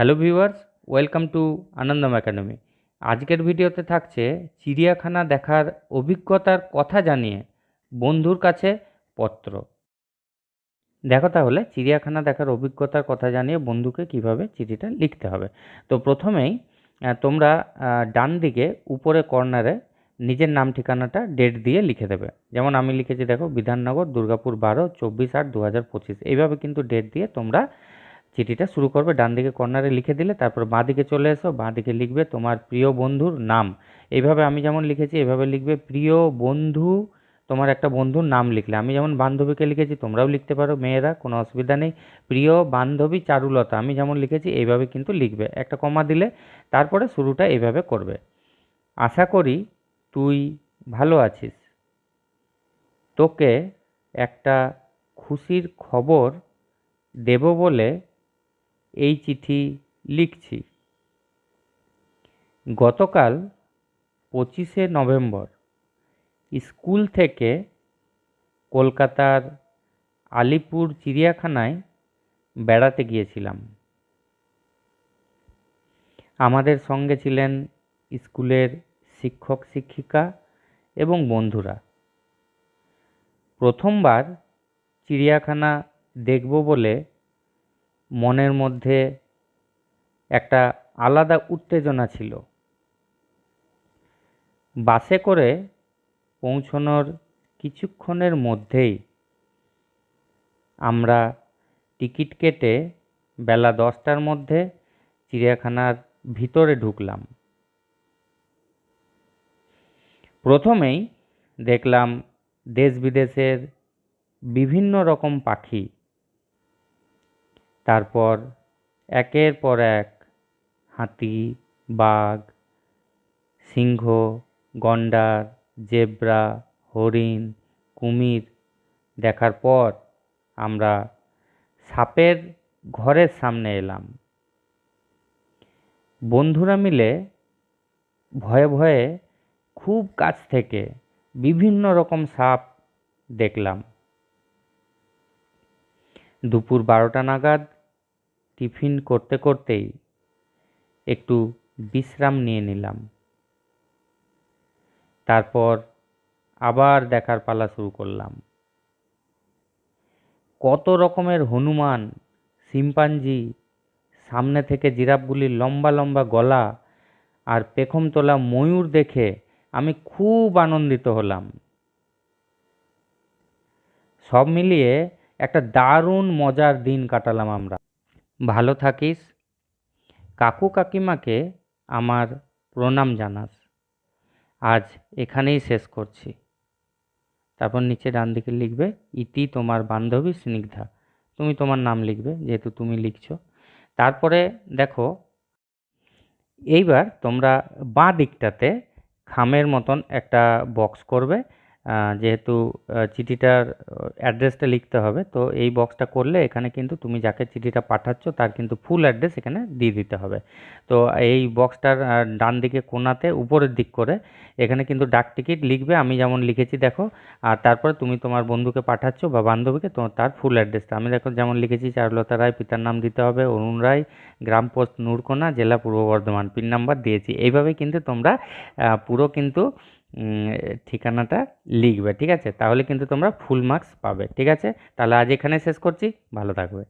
Hello viewers, welcome to Anandam academy. আজকের ভিডিওতে থাকছে চিড়িয়াখানা দেখার অভিজ্ঞতার কথা জানিয়ে বন্ধুর কাছে পত্র। দেখো তাহলে, চিড়িয়াখানা দেখার অভিজ্ঞতার কথা জানিয়ে বন্ধুকে কীভাবে চিঠিটা লিখতে হবে। তো প্রথমেই তোমরা ডান দিকে উপরে কর্নারে নিজের নাম ঠিকানাটা ডেট দিয়ে লিখে দেবে। যেমন আমি লিখেছি, দেখো, বিধাননগর, দুর্গাপুর বারো, চব্বিশ আট দু হাজার পঁচিশ। এইভাবে কিন্তু ডেট দিয়ে তোমরা চিঠিটা শুরু করবে ডান দিকে কর্নারে লিখে দিলে তারপর বাঁ দিকে চলে এসো বাঁ দিকে লিখবে তোমার প্রিয় বন্ধুর নাম। এইভাবে আমি যেমন লিখেছি এভাবে লিখবে প্রিয় বন্ধু, তোমার একটা বন্ধুর নাম লিখলে। আমি যেমন বান্ধবীকে লিখেছি, তোমরাও লিখতে পারো, মেয়েরা, কোনো অসুবিধা নেই। প্রিয় বান্ধবী চারুলতা, আমি যেমন লিখেছি, এইভাবে কিন্তু লিখবে। একটা কমা দিলে তারপরে শুরুটা এইভাবে করবে। আশা করি তুই ভালো আছিস। তোকে একটা খুশির খবর দেব বলে এই চিঠি লিখছি। গতকাল পঁচিশে নভেম্বর স্কুল থেকে কলকাতার আলিপুর চিড়িয়াখানায় বেড়াতে গিয়েছিলাম। আমাদের সঙ্গে ছিলেন স্কুলের শিক্ষক, শিক্ষিকা এবং বন্ধুরা। প্রথমবার চিড়িয়াখানা দেখব বলে মনের মধ্যে একটা আলাদা উত্তেজনা ছিল। বাসে করে পৌঁছানোর কিছুক্ষণের মধ্যেই আমরা টিকিট কেটে বেলা দশটার মধ্যে চিড়িয়াখানার ভিতরে ঢুকলাম। প্রথমেই দেখলাম দেশ বিদেশের বিভিন্ন রকম পাখি তারপর একের পর এক হাতি, বাঘ, সিংহ, গন্ডার, জেব্রা, হরিণ, কুমির দেখার পর আমরা সাপের ঘরের সামনে এলাম। বন্ধুরা মিলে ভয়ে ভয়ে খুব কাছ থেকে বিভিন্ন রকম সাপ দেখলাম। দুপুর বারোটা নাগাদ টিফিন করতে করতেই একটু বিশ্রাম নিয়ে নিলাম। তারপর আবার দেখার পালা শুরু করলাম। কত রকমের হনুমান, শিম্পাঞ্জি, সামনে থেকে জিরাফগুলির লম্বা লম্বা গলা আর পেখম তোলা ময়ূর দেখে আমি খুব আনন্দিত হলাম। সব মিলিয়ে একটা দারুণ মজার দিন কাটালাম আমরা। ভালো থাকিস। কাকু কাকিমাকে আমার প্রণাম জানাস। আজ এখানেই শেষ করছি। তারপর নিচে ডান দিকে লিখবে, ইতি তোমার বান্ধবী স্নিগ্ধা। তুমি তোমার নাম লিখবে, যেহেতু তুমি লিখছো। তারপরে দেখো, এইবার তোমরা বাঁ দিকটাতে খামের মতন একটা বক্স করবে। যেহেতু চিঠিটার অ্যাড্রেসটা লিখতে হবে, তো এই বক্সটা করলে এখানে কিন্তু তুমি যাকে চিঠিটা পাঠাচ্ছ তার কিন্তু ফুল অ্যাড্রেস এখানে দিয়ে দিতে হবে। তো এই বক্সটার ডান দিকে কোণাতে উপরের দিক করে এখানে কিন্তু ডাক টিকিট লিখবে, আমি যেমন লিখেছি দেখো, আর তারপরে তুমি তোমার বন্ধুকে পাঠাচ্ছ বা বান্ধবীকে, তো তার ফুল অ্যাড্রেসটা। আমি দেখো যেমন লিখেছি, চারুলতা রায়, পিতার নাম দিতে হবে, অরুণ রায়, গ্রাম পোস্ট নূরকোনা, জেলা পূর্ব বর্ধমান, পিন নাম্বার দিয়েছি। এইভাবে কিন্তু তোমরা পুরো কিন্তু ঠিকানাটা লিখবে, ঠিক আছে? তাহলে কিন্তু তোমরা ফুল মার্কস পাবে, ঠিক আছে? তাহলে আজ এখানে শেষ করছি, ভালো থাকবে।